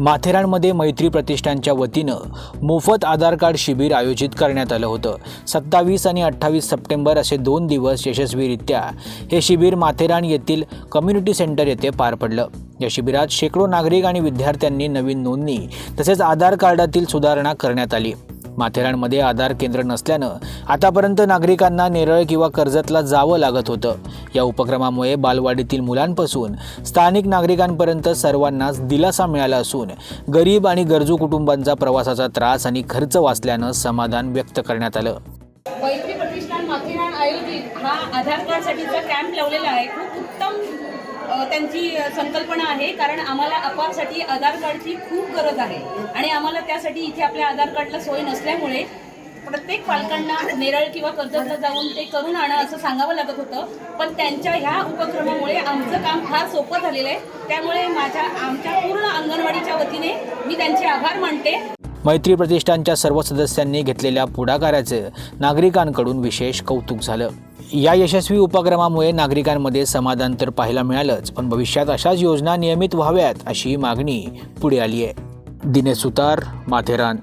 माथेरानमध्ये मैत्री प्रतिष्ठानच्या वतीनं मोफत आधार कार्ड शिबिर आयोजित करण्यात आलं होतं. सत्तावीस आणि अठ्ठावीस सप्टेंबर असे दोन दिवस यशस्वीरित्या हे शिबिर माथेरान येथील कम्युनिटी सेंटर येथे पार पडलं. या शिबिरात शेकडो नागरिक आणि विद्यार्थ्यांनी नवीन नोंदणी तसेच आधार कार्डातील सुधारणा करण्यात आली. माथेरानमध्ये आधार केंद्र नसल्यानं आतापर्यंत नागरिकांना नेरळ किंवा कर्जतला जावं लागत होतं. या उपक्रमामुळे बालवाडीतील मुलांपासून स्थानिक नागरिकांपर्यंत सर्वांनाच दिलासा मिळाला असून गरीब आणि गरजू कुटुंबांचा प्रवासाचा त्रास आणि खर्च वाचल्यानं समाधान व्यक्त करण्यात आलं. मैत्री प्रतिष्ठान माथेरान आयोजित हा आधार कार्डसाठीचा कॅम्प लावलेला आहे. खूप उत्तम त्यांची संकल्पना आहे कारण आम्हाला अपारसाठी आधार कार्डची खूप गरज आहे. आणि आम्हाला त्यासाठी इथे आपल्या आधार कार्डला सोय नसल्यामुळे प्रत्येक पालकांना नेरळ किंवा कर्जतला जाऊन ते करून आणा असं सांगावं लागत होतं. पण त्यांच्या ह्या उपक्रमामुळे आमचं काम फार सोपं झालेलं आहे. त्यामुळे माझ्या आमच्या पूर्ण अंगणवाडीच्या वतीने मी त्यांचे आभार मानते. मैत्री प्रतिष्ठानच्या सर्व सदस्यांनी घेतलेल्या पुढाकाराचं नागरिकांकडून विशेष कौतुक झालं. या यशस्वी उपक्रमामुळे नागरिकांमध्ये समाधान तर पाहायला मिळालंच पण भविष्यात अशाच योजना नियमित व्हाव्यात अशी मागणी पुढे आली आहे दिनेश सुतार माथेरान.